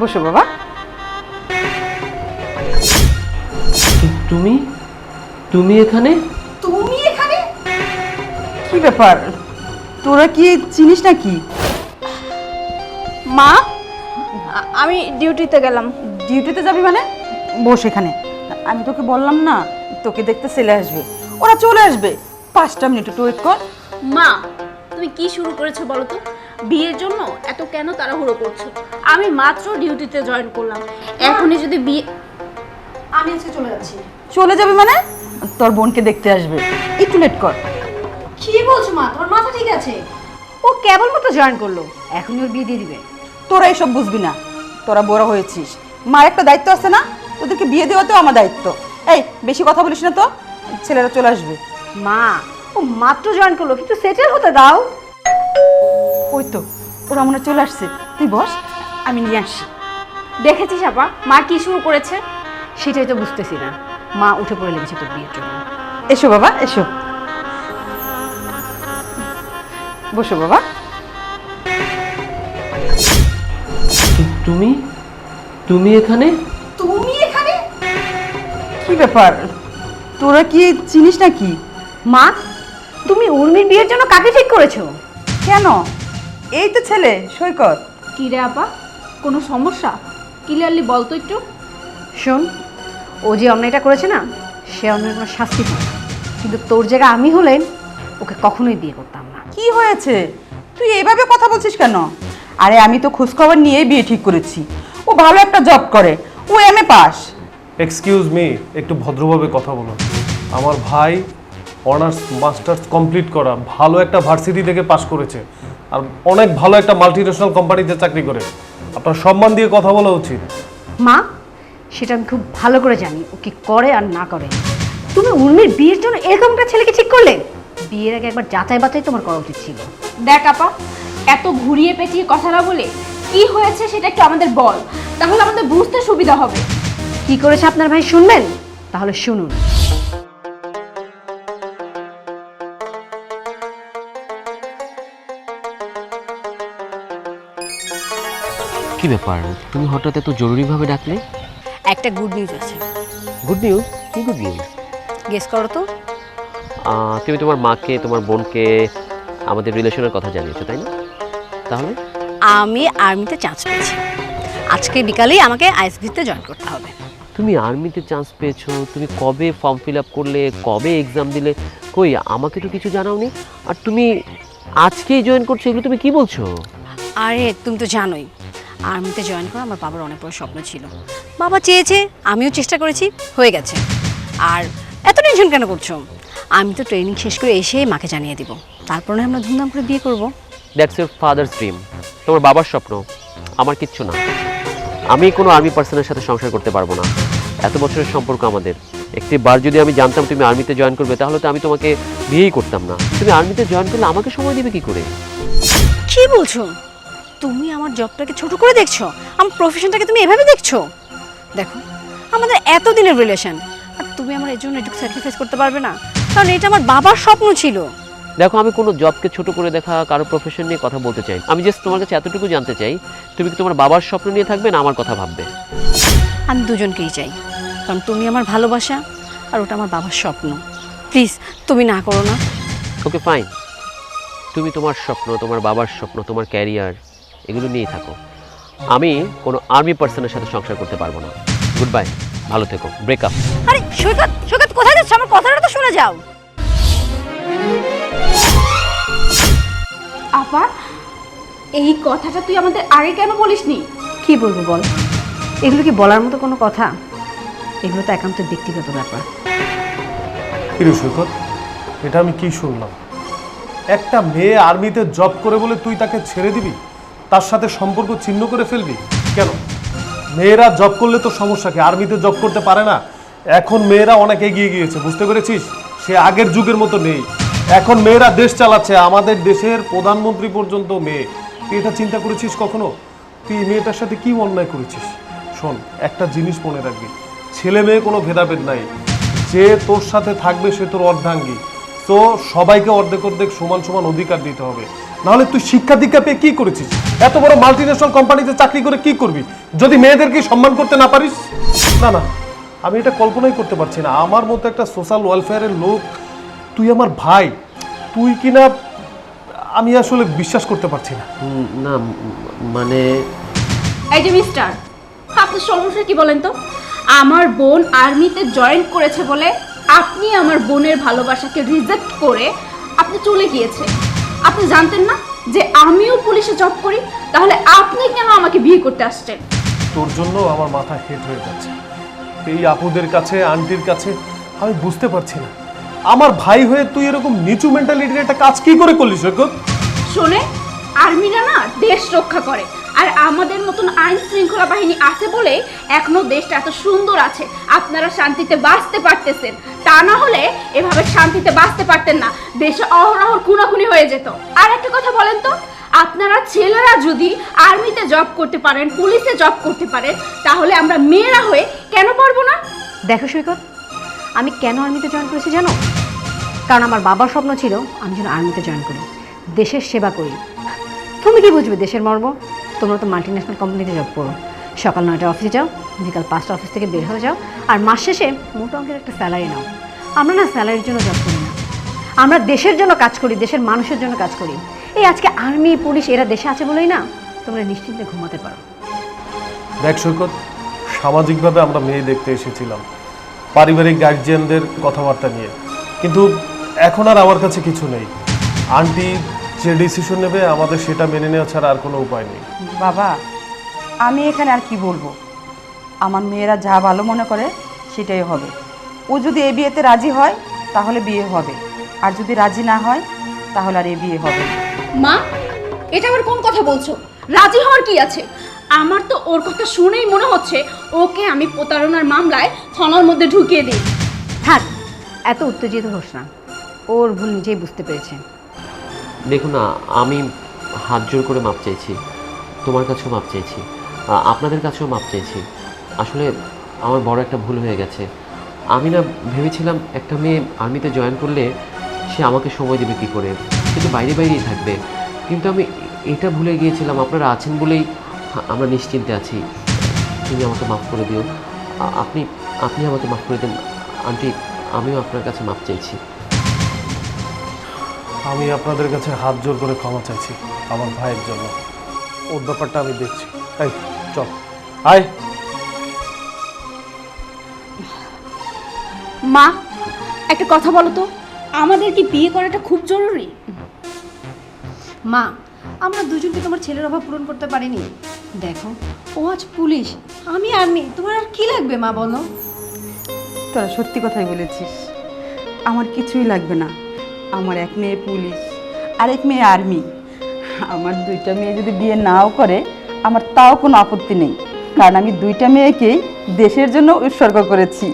বসো বাবা। তুমি? তুমি এখানে? তুমি এখানে? কি ব্যাপার? তোরা কি চিনিস নাকি? মা আমি ডিউটিতে গেলাম। ডিউটিতে যাবি মানে? বস এখানে। আমি তোকে বললাম না তোকে দেখতে ছেলে আসবে। ওরা চলে আসবে। পাঁচটা মিনিট একটু ওয়েট কর। মা তুমি কি শুরু করেছ বলো তো? বিয়ের জন্য এত কেন তাড়াহুড়ো করছ? আমি মাত্র ডিউটিতে জয়েন করলাম। এখনই যদি বিয়ে আমি আজকে চলে যাচ্ছি। চলে যাবে মানে? তোর বোনকে দেখতে আসবে। একটু লেট কর। কি বলছো মা? তোমার মাথা ঠিক আছে? ও কেবলমাত্র জয়েন করল। এখনই ওর বিয়ে দিয়ে দিবে। তোরা এসব বুঝবি না। তোরা বড় হয়েছিস। মার একটা দায়িত্ব আছে না? তোদেরকে বিয়ে দেওয়াতেও আমার দায়িত্ব। এই বেশি কথা বলিস না তো। ছেলেরা চলে আসবে। মা ও মাত্র জয়েন করল কিন্তু সেটেল হতে দাও। ওই তো ওরা মনে চলে আসছে। তুই বস আমি নিয়ে আসি দেখেছিস আপা মা কি শুরু করেছে? সেটাই তো বুঝতেছি না। মা উঠে পড়ে লেগেছে তোর বিয়ের জন্য। এসো বাবা এসো। বসো বাবা। তুমি? তুমি এখানে? তুমি এখানে? কি ব্যাপার? তোরা কি চিনিস নাকি? মা তুমি উর্মির বিয়ের জন্য কাকে ঠিক করেছ? কেন? এই তো ছেলে সৈকত। কি রে আপা? কোনো সমস্যা? ক্লিয়ারলি বল তো একটু। শোন ও যে অন্যায়টা করেছে না সে অন্যায় কোনো শাস্তি পায়। কিন্তু তোর জায়গা আমি হলে ওকে কখনোই বিয়ে করতাম না। কি হয়েছে? তুই এইভাবে কথা বলছিস কেন? আরে আমি তো খোঁজখবর নিয়েই বিয়ে ঠিক করেছি। ও ভালো একটা জব করে। ও M A pass. Excuse me একটু ভদ্রভাবে কথা বলো। আমার ভাই অনার্স মাস্টার্স কমপ্লিট করা ভালো একটা ভার্সিটি থেকে পাশ করেছে। আর অনেক ভালো একটা মাল্টিনেশনাল কোম্পানিতে চাকরি করে। আপনার সম্মান দিয়ে কথা বলা উচিত। মা সেটা আমি খুব ভালো করে জানি। ও কি করে আর না করে। তুমি উর্মির বিয়ের জন্য এরকম একটা ছেলেকে ঠিক করলে? বিয়ের আগে একবার যাচাই বাছাই তোমার করা উচিত ছিল। দেখ আপা এত ঘুরিয়ে পেঁচিয়ে কথা না বলে কি হয়েছে সেটা একটু আমাদের বল। তাহলে আমাদের বুঝতে সুবিধা হবে। কি করেছে আপনার ভাই শুনবেন? তাহলে শুনুন। কি ব্যাপার? তুমি হঠাৎ এত জরুরিভাবে ডাকলে? একটা গুড নিউজ আছে। গুড নিউজ কি গুড নিউজ গেস করো তো। তুমি তোমার মাকে তোমার বোনকে আমাদের রিলেশনের কথা জানিয়েছো তাই না? তাহলে? আমি আর্মিতে চান্স পেয়েছি। আজকে বিকালেই আমাকে আইএসবিতে জয়েন করতে হবে। তুমি আর্মিতে চান্স পেয়েছ। তুমি কবে ফর্ম ফিল আপ করলে কবে এক্সাম দিলে? কই আমাকে তো কিছু জানাওনি। আর তুমি আজকেই জয়েন করছ এগুলো তুমি কি বলছো? আরে তুমি তো জানোই। আর্মিতে জয়েন করা আমার বাবার অনেক বড় স্বপ্ন ছিল। বাবা চেয়েছে আমিও চেষ্টা করেছি হয়ে গেছে। আর এত টেনশন কেন করছ? আমি তো ট্রেনিং শেষ করে এসে মাকে জানিয়ে দিব। তারপর না আমরা ধুমধাম করে বিয়ে করব। দ্যাটস ইউর ফাদার্স ড্রিম তোমার বাবার স্বপ্ন আমার কিচ্ছু না। আমি কোনো আর্মি পার্সনের সাথে সংসার করতে পারব না। এত বছরের সম্পর্ক আমাদের। একটি বার যদি আমি জানতাম তুমি আর্মিতে জয়েন করবে তাহলে তো আমি তোমাকে বিয়েই করতাম না। তুমি আর্মিতে জয়েন করলে আমাকে সময় দিবে কি করে? কি বলছো? তুমি আমার জবটাকে ছোট করে দেখছ? আমার প্রফেশনটাকে তুমি এভাবে দেখছ? দেখো আমাদের এত দিনের রিলেশন আর তুমি আমার এর জন্য একটু স্যাক্রিফাইস করতে পারবে না। কারণ এটা আমার বাবার স্বপ্ন ছিল। দেখো আমি কোনো জবকে ছোট করে দেখা কারও প্রফেশন নিয়ে কথা বলতে চাই। আমি জাস্ট তোমার কাছে এতটুকু জানতে চাই তুমি কি তোমার বাবার স্বপ্ন নিয়ে থাকবে না আমার কথা ভাববে? আমি দুজনকেই চাই। কারণ তুমি আমার ভালোবাসা আর ওটা আমার বাবার স্বপ্ন। প্লিজ তুমি না করো না। ওকে ফাইন তুমি তোমার স্বপ্ন তোমার বাবার স্বপ্ন তোমার ক্যারিয়ার এগুলো নিয়েই থাকো। আমি কোনো আর্মি পার্সনের সাথে সংসার করতে পারব না। গুড বাই ভালো থেকো ব্রেকআপ আরে সৈকত সৈকত কোথায় যাচ্ছ? আমার কথাটা তো শুনে যাও। আপা এই কথাটা তুই আমাদের আগে কেন বলিসনি? কি বলব বল? এগুলো কি বলার মতো কোনো কথা? এগুলো তো একান্ত ব্যক্তিগত ব্যাপার। কিরে সৈকত এটা আমি কি শুনলাম? একটা মেয়ে আর্মিতে জব করে বলে তুই তাকে ছেড়ে দিবি? তার সাথে সম্পর্ক ছিন্ন করে ফেলবি? কেন? মেয়েরা জব করলে তো সমস্যা কি? আর্মিতে জব করতে পারে না? এখন মেয়েরা অনেক এগিয়ে গিয়েছে, বুঝতে পেরেছিস? সে আগের যুগের মতো নেই। এখন মেয়েরা দেশ চালাচ্ছে, আমাদের দেশের প্রধানমন্ত্রী পর্যন্ত মেয়ে। তুই এটা চিন্তা করেছিস কখনো? তুই মেয়েটার সাথে কি অন্যায় করেছিস? শোন, একটা জিনিস মনে রাখবি। ছেলে মেয়ে কোনো ভেদাভেদ নাই। যে তোর সাথে থাকবে সে তোর অর্ধাঙ্গী। তো সবাইকে অর্ধেক অর্ধেক সমান সমান অধিকার দিতে হবে। নাহলে তুই শিক্ষা দীক্ষা পেয়ে কি করেছিস? এত বড় মাল্টি ন্যাশনাল কোম্পানিতে চাকরি করে কি করবি? যদি মেয়েদেরকে সম্মান করতে না পারিস? না না আমি এটা কল্পনাই করতে পারছি না। আমার মতো একটা সোশ্যাল ওয়েলফেয়ারের লোক তুই আমার ভাই তুই কিনা আমি আসলে বিশ্বাস করতে পারছি না। না মানে এই যে মিস্টার আপনার সমস্যা কি বলেন তো? আমার বোন আর্মিতে জয়েন করেছে বলে আপনি আমার বোনের ভালোবাসাকে রিজেক্ট করে আপনি চলে গিয়েছেন। আপনি জানতেন না যে আমিও পুলিশে জব করি? তাহলে আপনি কেন আমাকে বিয়ে করতে আসছেন? তোর জন্য আমার মাথা হেট হয়ে যাচ্ছে। এই আপুদের কাছে আন্টির কাছে আমি বুঝতে পারছি না। আমার ভাই হয়ে তুই এরকম নিচু মেন্টালিটির একটা কাজ কি করে করলি সৈকত? শোনে আর্মিরা না দেশ রক্ষা করে। আর আমাদের মতন আইন শৃঙ্খলা বাহিনী আছে বলে এখনও দেশটা এত সুন্দর আছে। আপনারা শান্তিতে বাঁচতে পারতেছেন। তা না হলে এভাবে শান্তিতে বাঁচতে পারতেন না। দেশে অহরহ খুনাখুনি হয়ে যেত। আর একটা কথা বলেন তো, আপনারা ছেলেরা যদি আর্মিতে জব করতে পারেন, পুলিশে জব করতে পারেন, তাহলে আমরা মেয়েরা হয়ে কেন পারব না? দেখো সৈকত, আমি কেন আর্মিতে জয়েন করেছি জানো? কারণ আমার বাবার স্বপ্ন ছিল আমি যেন আর্মিতে জয়েন করি, দেশের সেবা করি। তুমি কি বুঝবে দেশের মর্ম? তোমরা তো মাল্টি ন্যাশনাল কোম্পানিতে জব করো। সকাল নয়টা অফিসে যাও, বিকাল পাঁচটা অফিস থেকে বের হয়ে যাও, আর মাস শেষে মোটা অঙ্কের একটা স্যালারি নাও। আমরা না স্যালারির জন্য জব করি না। আমরা দেশের জন্য কাজ করি, দেশের মানুষের জন্য কাজ করি। এই আজকে আর্মি পুলিশ এরা দেশে আছে বলেই না, তোমরা নিশ্চিন্তে ঘুমাতে পারো। দেখ সৈকত, সামাজিকভাবে আমরা মেয়ে দেখতে এসেছিলাম, পারিবারিক গার্জিয়ানদের কথাবার্তা নিয়ে। কিন্তু এখন আর আমার কাছে কিছু নেই। আন্টি যে ডিসিশন নেবে আমাদের সেটা মেনে নেওয়া ছাড়া আর কোনো উপায় নেই। বাবা আমি এখানে আর কি বলব? আমার মেয়েরা যা ভালো মনে করে সেটাই হবে। ও যদি এ বিয়েতে রাজি হয় তাহলে বিয়ে হবে। আর যদি রাজি না হয় তাহলে আর এ বিয়ে হবে না। মা এটা আবার কোন কথা বলছো? রাজি হওয়ার কি আছে? আমার তো ওর কথা শুনেই মনে হচ্ছে ওকে আমি প্রতারণার মামলায় থানার মধ্যে ঢুকিয়ে দিই। থাক এত উত্তেজিত হোস না। ওর ভুল নিজেই বুঝতে পেরেছে। দেখুন না, আমি হাত জোর করে মাপ চাইছি তোমার কাছেও মাপ চাইছি আপনাদের কাছেও মাপ চাইছি আসলে আমার বড় একটা ভুল হয়ে গেছে। আমি না ভেবেছিলাম একটা মেয়ে আর্মিতে জয়েন করলে সে আমাকে সময় দেবে কী করে। কিন্তু বাইরে বাইরেই থাকবে। কিন্তু আমি এটা ভুলে গিয়েছিলাম, আপনারা আছেন বলেই আমরা নিশ্চিন্তে আছি। তুমি আমাকে মাফ করে দিও। আপনি আপনি আমাকে মাফ করে দেন। আন্টি, আমিও আপনার কাছে মাপ চাইছি আমি আপনাদের কাছে হাত জোর করে ক্ষমা চাইছি আমার ভাইয়ের জন্য। ওর ব্যাপারটা আমি দেখছি। এই চল। আয়। মা একটা কথা বলো তো। আমাদের কি বিয়ে করাটা খুব জরুরি? মা আমরা দুজনকে তোমার ছেলের অভাব পূরণ করতে পারিনি। দেখো ও আজ পুলিশ আমি আর নেই তোমার আর কি লাগবে মা বলো? তোরা সত্যি কথাই বলেছিস। আমার কিছুই লাগবে না। আমার এক মেয়ে পুলিশ, আরেক মেয়ে আর্মি। আমার দুইটা মেয়ে যদি বিয়ে নাও করে, আমার তাও কোনো আপত্তি নেই। কারণ আমি দুইটা মেয়েকেই দেশের জন্য উৎসর্গ করেছি।